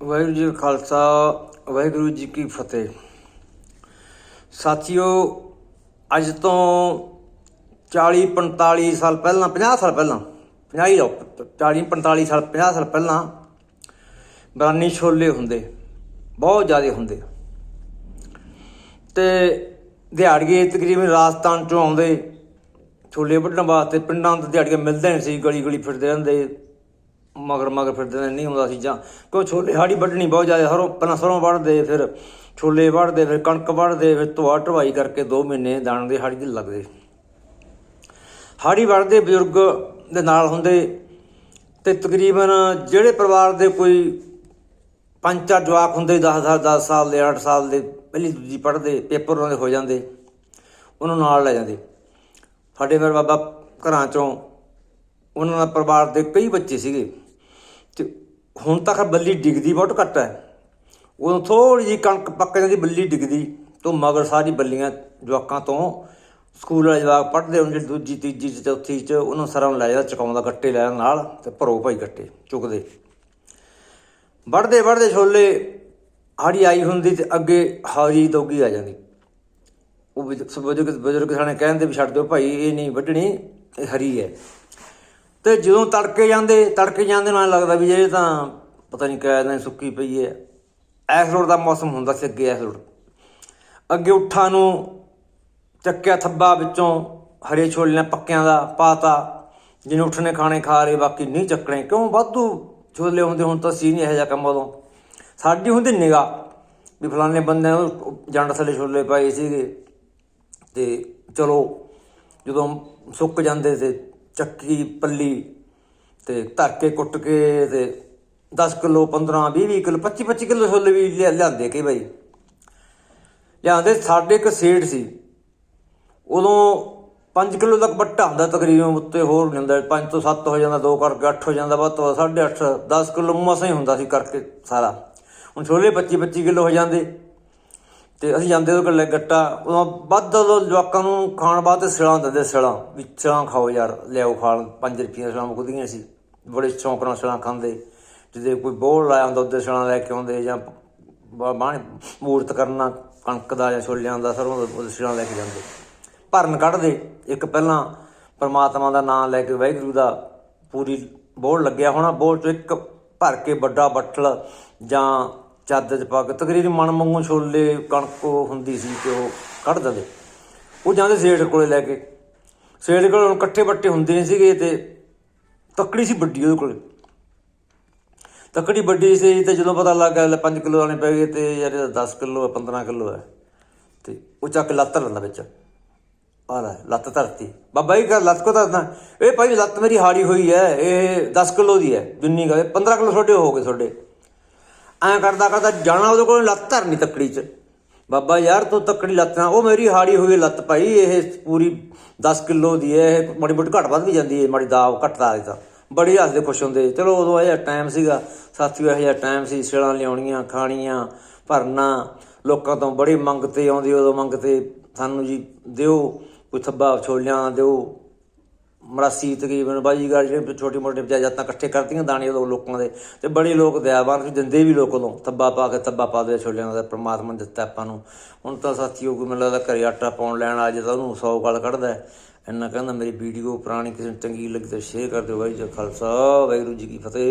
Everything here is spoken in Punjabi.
ਵਾਹਿਗੁਰੂ ਜੀ ਕਾ ਖਾਲਸਾ, ਵਾਹਿਗੁਰੂ ਜੀ ਕੀ ਫਤਿਹ। ਸਾਥੀਓ, ਅੱਜ ਤੋਂ 40 45 ਸਾਲ ਪਹਿਲਾਂ 50 ਸਾਲ ਪਹਿਲਾਂ 50 ਹੀ ਲਓ 40 45 ਸਾਲ 50 ਸਾਲ ਪਹਿਲਾਂ ਬਰਾਨੀ ਛੋਲੇ ਹੁੰਦੇ, ਬਹੁਤ ਜ਼ਿਆਦਾ ਹੁੰਦੇ। ਤੇ ਦਿਹਾੜੀਏ ਤਕਰੀਬਨ ਰਾਜਸਥਾਨ ਚੋਂ ਆਉਂਦੇ, ਛੋਲੇ ਵੱਢਣ ਵਾਸਤੇ ਪਿੰਡਾਂ ਤੋਂ ਦਿਹਾੜੀਆਂ ਮਿਲਦੇ ਨਹੀਂ ਸੀ ਗਲੀ ਗਲੀ ਫਿਰਦੇ ਰਹਿੰਦੇ। ਮਗਰ ਮਗਰ ਫਿਰਦੇ ਨੇ, ਨਹੀਂ ਹੁੰਦਾ ਚੀਜ਼ਾਂ। ਕਿਉਂ ਛੋਲੇ ਹਾੜੀ ਵੱਢਣੀ ਬਹੁਤ ਜ਼ਿਆਦਾ, ਹਰੋਂ ਪਹਿਲਾਂ ਸਰੋਂ ਵੱਢਦੇ, ਫਿਰ ਛੋਲੇ ਵੱਢਦੇ, ਫਿਰ ਕਣਕ ਵੱਢਦੇ, ਫਿਰ ਧੋਆ ਢਵਾਈ ਕਰਕੇ 2 ਮਹੀਨੇ ਦਾਣ ਦੇ ਹਾੜੀ ਦੇ ਲੱਗਦੇ। ਹਾੜੀ ਵੱਢਦੇ ਬਜ਼ੁਰਗ ਦੇ ਨਾਲ ਹੁੰਦੇ ਤੇ ਤਕਰੀਬਨ ਜਿਹੜੇ ਪਰਿਵਾਰ ਦੇ ਕੋਈ ਪੰਜ ਚਾਰ ਜਵਾਕ ਹੁੰਦੇ 10 10 10 ਸਾਲ ਦੇ 8 ਸਾਲ ਦੇ, ਪਹਿਲੀ ਦੂਜੀ ਪੜ੍ਹਦੇ, ਪੇਪਰ ਉਹਨਾਂ ਦੇ ਹੋ ਜਾਂਦੇ, ਉਹਨੂੰ ਨਾਲ ਲੈ ਜਾਂਦੇ। ਸਾਡੇ ਮੇਰੇ ਬਾਬਾ ਘਰਾਂ ਚੋਂ ਉਹਨਾਂ ਦਾ ਪਰਿਵਾਰ ਦੇ ਕਈ ਬੱਚੇ ਸੀਗੇ। ਹੁਣ ਤੱਕ ਬੱਲੀ ਡਿੱਗਦੀ ਬਹੁਤ ਘੱਟ ਹੈ। ਉਦੋਂ ਥੋੜੀ ਜਿਹੀ ਕਣਕ ਪੱਕ ਜਾਂਦੀ, ਬੱਲੀ ਡਿੱਗਦੀ, ਤੋਂ ਮਗਰ ਸਾਰੀ ਬੱਲੀਆਂ ਜਵਾਕਾਂ ਤੋਂ ਸਕੂਲ ਵਾਲੇ ਜਵਾਕ ਪੜ੍ਹਦੇ ਹੁੰਦੇ, ਦੂਜੀ, ਤੀਜੀ ਚ ਚੌਥੀ ਚ ਉਹਨੂੰ ਸਰਾਂ ਨੂੰ ਲੈ ਜਾਂਦਾ, ਚਕਾਉਂਦਾ ਗੱਟੇ ਲੈਣ ਨਾਲ ਤੇ ਭਰੋ ਭਾਈ ਗੱਟੇ, ਚੁੱਕਦੇ। ਵੜਦੇ ਵੜਦੇ ਛੋਲੇ ਹਾੜੀ ਆਈ ਹੁੰਦੀ ਤੇ ਅੱਗੇ ਹਾਰੀ ਦੋਗੀ ਆ ਜਾਂਦੀ। ਉਹ ਬਜ਼ੁਰਗ ਬਜ਼ੁਰਗ ਸਾਨੇ ਕਹਿੰਦੇ ਵੀ ਛੱਡ ਦਿਓ ਭਾਈ, ਇਹ ਨਹੀਂ ਵੱਢਣੀ, ਇਹ ਹਰੀ ਹੈ। ਤੇ ਜਦੋਂ ਤੜਕੇ ਜਾਂਦੇ ਤੜਕੇ ਜਾਂਦੇ ਨਾਲ ਲੱਗਦਾ ਵੀ ਜੇ ਤਾਂ ਪਤਾ ਨਹੀਂ ਕਿਹ ਦਿਨ ਸੁੱਕੀ ਪਈ ਹੈ। ਐਸ ਰੋਡ ਦਾ ਮੌਸਮ ਹੁੰਦਾ ਸੀ ਅੱਗੇ ਐਸ ਰੋਡ ਅੱਗੇ ਉੱਠਾਂ ਨੂੰ ਚੱਕਿਆ ਥੱਬਾ ਵਿੱਚੋਂ ਹਰੇ ਛੋਲੇ ਪੱਕਿਆਂ ਦਾ ਪਾਤਾ, ਜਿਹਨੇ ਉੱਠਣੇ ਖਾਣੇ ਖਾ ਰਹੇ ਬਾਕੀ ਨਹੀਂ ਚੱਕਣੇ। ਕਿਉਂ? ਵਾਧੂ ਛੋਲੇ ਹੁੰਦੇ, ਹੁਣ ਤਾਂ ਸੀ ਨਹੀਂ ਇਹੋ ਜਿਹਾ ਕੰਮ ਉਦੋਂ। ਸਾਡੀ ਹੁੰਦੀ ਨਿਗਾ ਵੀ ਫਲਾਣੇ ਬੰਦੇ ਨੇ ਜੰਡ ਥੱਲੇ ਛੋਲੇ ਪਾਏ ਸੀਗੇ। ਤੇ ਚਲੋ, ਜਦੋਂ ਸੁੱਕ ਜਾਂਦੇ ਤੇ ਚੱਕੀ ਪੱਲੀ ਤੇ ਧਰ ਕੇ ਕੁੱਟ ਕੇ ਤੇ 10 ਕਿਲੋ 15 20 20 ਕਿਲੋ 25 25 ਕਿਲੋ ਛੋਲੇ ਵੀ ਲਿਆ- ਲਿਆਂਦੇ ਕਈ ਵਾਰੀ ਲਿਆਂਦੇ, ਸਾਡੇ ਇੱਕ ਸੇਠ ਸੀ। ਉਦੋਂ 5 ਕਿਲੋ ਤੱਕ ਬੱਟਾ ਹੁੰਦਾ ਤਕਰੀਬਨ, ਉੱਤੇ ਹੋਰ ਨਹੀਂ ਹੁੰਦਾ 5 ਤੋਂ 7 ਹੋ ਜਾਂਦਾ 2 ਕਰਕੇ 8 ਹੋ ਜਾਂਦਾ, ਵੱਧ ਤੋਂ 8.5 10 ਕਿਲੋ ਮਸਾ ਹੀ ਹੁੰਦਾ ਸੀ ਕਰਕੇ ਸਾਰਾ। ਹੁਣ ਛੋਲੇ 25 25 ਕਿਲੋ ਹੋ ਜਾਂਦੇ। ਤੇ ਅਸੀਂ ਜਾਂਦੇ ਉਹ ਕੋਲ ਗੱਟਾ, ਉਦੋਂ ਵੱਧ ਉਦੋਂ ਜਵਾਕਾਂ ਨੂੰ ਖਾਣ ਵਾਸਤੇ ਸਿਲਾਂ ਦਿੰਦੇ ਸਿਲਾਂ ਵੀ ਸਿਲਾਂ ਖਾਓ ਯਾਰ, ਲਿਆਓ ਖਾਣ 5 ਰੁਪਈਆ ਸਿਲਾਂ ਮੁੱਕਦੀਆਂ ਸੀ, ਬੜੇ ਸ਼ੌਂਕ ਨਾਲ ਸਿਲਾਂ ਖਾਂਦੇ, ਜਿਹਦੇ ਕੋਈ ਬੋਲ ਲਾਇਆ ਹੁੰਦਾ ਉਹਦੇ ਸਿਲਾਂ ਲੈ ਕੇ ਆਉਂਦੇ ਜਾਂ ਬਾਣ ਮੂਰਤ ਕਰਨਾ, ਕਣਕ ਦਾ ਜਾਂ ਛੋਲਿਆਂ ਦਾ ਸਰੋਂ ਦਾ, ਉਹਦੇ ਸਿਲਾਂ ਲੈ ਕੇ ਜਾਂਦੇ। ਭਰਨ ਕੱਢਦੇ, ਇੱਕ ਪਹਿਲਾਂ ਪਰਮਾਤਮਾ ਦਾ ਨਾਮ ਲੈ ਕੇ ਵਾਹਿਗੁਰੂ ਦਾ ਪੂਰੀ ਬੋਲ ਲੱਗਿਆ ਹੋਣਾ, ਬੋਲ ਚੋਂ ਇੱਕ ਭਰ ਕੇ ਵੱਡਾ ਬੱਟਲ ਜਾਂ ਚਾਦਰ ਚ ਪਾ ਕੇ, ਤਕਰੀਬਨ ਮਨ ਮੰਗੂ ਛੋਲੇ, ਕਣਕ ਉਹ ਹੁੰਦੀ ਸੀ ਤੇ ਉਹ ਕੱਢ ਦਿੰਦੇ। ਉਹ ਜਾਂਦੇ ਸੇਠ ਕੋਲੇ ਲੈ ਕੇ। ਸੇਠ ਕੋਲ ਹੁਣ ਇਕੱਠੇ ਬੱਟੇ ਹੁੰਦੇ ਨਹੀਂ ਸੀਗੇ ਤੇ ਤੱਕੜੀ ਸੀ ਵੱਡੀ ਉਹਦੇ ਕੋਲੇ। ਤੱਕੜੀ ਵੱਡੀ ਸੀ ਤੇ ਜਦੋਂ ਪਤਾ ਲੱਗ ਗਿਆ ਲੈ 5 ਕਿਲੋ ਆਣੇ ਪੈ ਗਏ ਤੇ ਯਾਰ ਇਹਦਾ 10 ਕਿਲੋ ਹੈ 15 ਕਿਲੋ ਹੈ। ਤੇ ਉਹ ਚੱਕ ਕੇ ਲੱਤ ਲੈਂਦਾ ਵਿੱਚ। ਆ ਲੈ, ਲੱਤ ਧਰਤੀ। ਬਾਬਾ ਜੀ ਕਹ ਲੱਤ ਕੋ ਧਰਨਾ? ਇਹ ਭਾਈ ਲੱਤ ਮੇਰੀ ਹਾੜੀ ਹੋਈ ਹੈ, ਇਹ 10 ਕਿਲੋ ਦੀ ਹੈ। ਜਿੰਨੀ ਕਹੇ 15 ਕਿਲੋ ਛੋਡੇ ਹੋ ਗਏ ਛੋਡੇ ਐਂ ਕਰਦਾ ਕਰਦਾ ਜਾਣਾ ਉਹਦੇ ਕੋਲ ਲੱਤ ਧਰਨੀ ਤੱਕੜੀ 'ਚ। ਬਾਬਾ ਯਾਰ ਤੂੰ ਤੱਕੜੀ ਲੱਤ ਨਾ ਉਹ ਮੇਰੀ ਹਾੜੀ ਹੋਈ ਹੈ ਲੱਤ ਭਾਈ, ਇਹ ਪੂਰੀ 10 ਕਿਲੋ ਦੀ ਹੈ, ਇਹ ਮਾੜੀ ਮੋਟੀ ਘੱਟ ਵੱਧ ਵੀ ਜਾਂਦੀ ਹੈ, ਮਾੜੀ ਦਾਵ ਘਟਦਾ ਇਹ ਤਾਂ। ਬੜੀ ਹੱਸਦੇ ਖੁਸ਼ ਹੁੰਦੇ। ਚਲੋ ਉਦੋਂ ਇਹ ਜਿਹਾ ਟਾਈਮ ਸੀਗਾ। ਸਾਥੀਓ, ਇਹ ਜਿਹਾ ਟਾਈਮ ਸੀ ਛੇਲਾਂ ਲਿਆਉਣੀਆਂ, ਖਾਣੀਆਂ, ਭਰਨਾ, ਲੋਕਾਂ ਤੋਂ ਬੜੀ ਮੰਗ ਤੇ ਆਉਂਦੀ, ਉਦੋਂ ਮੰਗ ਤੇ ਸਾਨੂੰ ਜੀ ਦਿਓ, ਕੋਈ ਥੱਬਾ ਛੋਲਿਆਂ ਦਾ ਦਿਓ। ਮਰਾਸੀ ਤਕਰੀਬਨ ਬਾਜੀਗਰ ਜਿਹੜੇ ਛੋਟੀ ਮੋਟੇ ਜਾਤਾਂ ਇਕੱਠੇ ਕਰਦੀਆਂ ਦਾਣੇ ਉਦੋਂ ਲੋਕਾਂ ਦੇ ਤੇ ਬੜੇ ਲੋਕ ਦਇਆਵਾਨ ਸੀ, ਦਿੰਦੇ ਵੀ ਲੋਕ ਉਦੋਂ, ਥੱਬਾ ਪਾ ਕੇ ਥੱਬਾ ਪਾ ਦੇ ਛੋਲਿਆਂ ਦਾ, ਪ੍ਰਮਾਤਮਾ ਨੇ ਦਿੱਤਾ ਆਪਾਂ ਨੂੰ। ਹੁਣ ਤਾਂ ਸਾਥੀਓ ਕੋਈ ਮੈਨੂੰ ਲੱਗਦਾ ਘਰੇ ਆਟਾ ਪਾਉਣ ਲੈਣ ਆ ਜੇ ਤਾਂ ਉਹਨੂੰ 100 ਗੱਲ ਕੱਢਦਾ ਇੰਨਾ ਕਹਿੰਦਾ ਮੇਰੀ ਵੀਡੀਓ ਪੁਰਾਣੀ ਕਿਸੇ ਨੂੰ ਚੰਗੀ ਲੱਗੀ ਤਾਂ ਸ਼ੇਅਰ ਕਰ ਦਿਓ ਵਾਹਿਗੁਰੂ ਜੀ ਖਾਲਸਾ, ਵਾਹਿਗੁਰੂ ਜੀ ਕੀ ਫਤਿਹ।